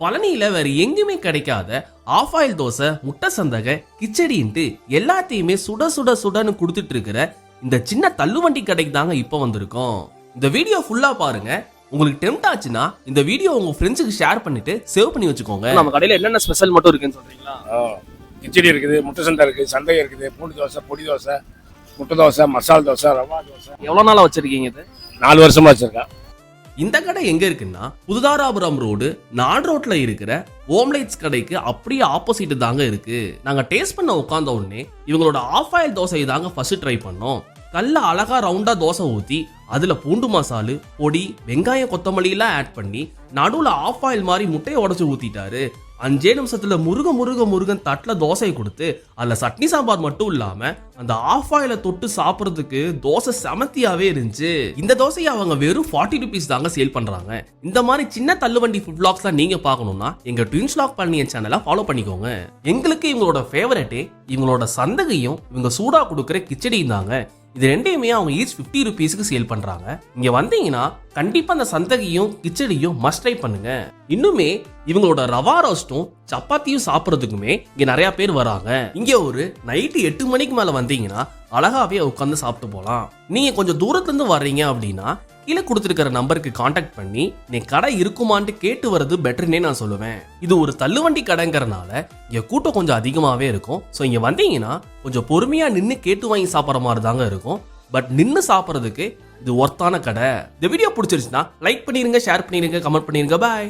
பழனியில வேற எங்கேயுமே கிடைக்காத ஆஃப் ஆயில் தோசை முட்டை சந்தக கிச்சடின்ட்டு எல்லாத்தையுமே சுட சுட சுடன்னு கொடுத்துட்டு இருக்கிற இந்த சின்ன தள்ளுவண்டி கடைக்கு தாங்க இப்போ வந்திருக்கோம். இந்த வீடியோ ஃபுல்லா பாருங்க. உங்களுக்கு டெம்ட் ஆச்சுன்னா இந்த வீடியோ உங்க ஃப்ரெண்ட்ஸுக்கு ஷேர் பண்ணிட்டு சேவ் பண்ணி வச்சுக்கோங்க. நம்ம கடையில என்னென்ன ஸ்பெஷல் மட்டும் இருக்குன்னு சொல்றீங்களா? கிச்சடி இருக்குது முட்டை சண்டை இருக்குது சண்டை இருக்குது பூண்டு தோசை பொடி தோசை முட்டை தோசை மசால் தோசை ரவா தோசை. எவ்வளவு நாளா வச்சிருக்கீங்க இது? நாலு வருஷமா வச்சிருக்கேன். இந்த கடை எங்க இருக்குன்னா புதுதாராபுரம் ரோடு நாட் ரோட்ல இருக்கிற ஓம்லைட்ஸ் கடைக்கு அப்படியே ஆப்போசிட் தாங்க இருக்கு. நாங்க டேஸ்ட் பண்ண உட்கார்ந்த உடனே இவங்களோட ஆஃப் ஆயில் தோசை தாங்க ஃபர்ஸ்ட் ட்ரை பண்ணோம். கல்ல அழகா ரவுண்டா தோசை ஊத்தி அதுல பூண்டு மசாலு பொடி வெங்காயம் கொத்தமல்லி எல்லாம் ஆட் பண்ணி நடுவுல ஆஃப் ஆயில் மாதிரி முட்டையை உடச்சு ஊத்திட்டாரு. அஞ்சே நிமிஷத்துல முருக முருக முருகன் தட்டுல தோசையை கொடுத்து அதுல சட்னி சாம்பார் மட்டும் இல்லாம அந்த ஆஃப் ஆயில தொட்டு சாப்பிட்றதுக்கு தோசை செமத்தியாவே இருந்துச்சு. இந்த தோசையை அவங்க வெறும் ஃபார்ட்டி ருபீஸ் தாங்க சேல் பண்றாங்க. இந்த மாதிரி சின்ன தள்ளுவண்டி ஃபுட் பிளாக்ஸ்லாம் நீங்க பார்க்கணும்னா எங்க ட்வின்ஸ் லாக் பண்ணிய சேனலை ஃபாலோ பண்ணிக்கோங்க. எங்களுக்கு இவங்களோட ஃபேவரட்டே இவங்களோட சந்தகையும் இவங்க சூடா கொடுக்குற கிச்சடியும் தாங்க. இது ரெண்டையுமே அவங்க ஈச் ஃபிஃப்டி ருபீஸ்க்கு சேல் பண்றாங்க. இங்க வந்தீங்கன்னா கண்டிப்பா அந்த சந்தகையும் கிச்சடியும் மஸ்ட் ட்ரை பண்ணுங்க. இன்னுமே இவங்களோட ரவா ரோஸ்ட்டும் சப்பாத்தியும் சாப்பிட்றதுக்குமே இங்கே நிறைய பேர் வராங்க. இங்கே ஒரு நைட்டு எட்டு மணிக்கு மேலே வந்தீங்கன்னா அழகாவே உட்காந்து சாப்பிட்டு போகலாம். நீங்கள் கொஞ்சம் தூரத்துலேருந்து வர்றீங்க அப்படின்னா கீழே கொடுத்துருக்கிற நம்பருக்கு காண்டாக்ட் பண்ணி நீ கடை இருக்குமான்ட்டு கேட்டு வர்றது பெட்டர்னே நான் சொல்லுவேன். இது ஒரு தள்ளுவண்டி கடைங்கிறனால இங்கே கூட்டம் கொஞ்சம் அதிகமாகவே இருக்கும். ஸோ இங்கே வந்தீங்கன்னா கொஞ்சம் பொறுமையாக நின்று கேட்டு வாங்கி சாப்பிட்ற மாதிரி தாங்க இருக்கும். பட் நின்று சாப்பிட்றதுக்கு இது ஒர்த்தான கடை. இந்த வீடியோ பிடிச்சிருச்சுன்னா லைக் பண்ணிடுங்க ஷேர் பண்ணிடுங்க கமெண்ட் பண்ணிருங்க. பாய்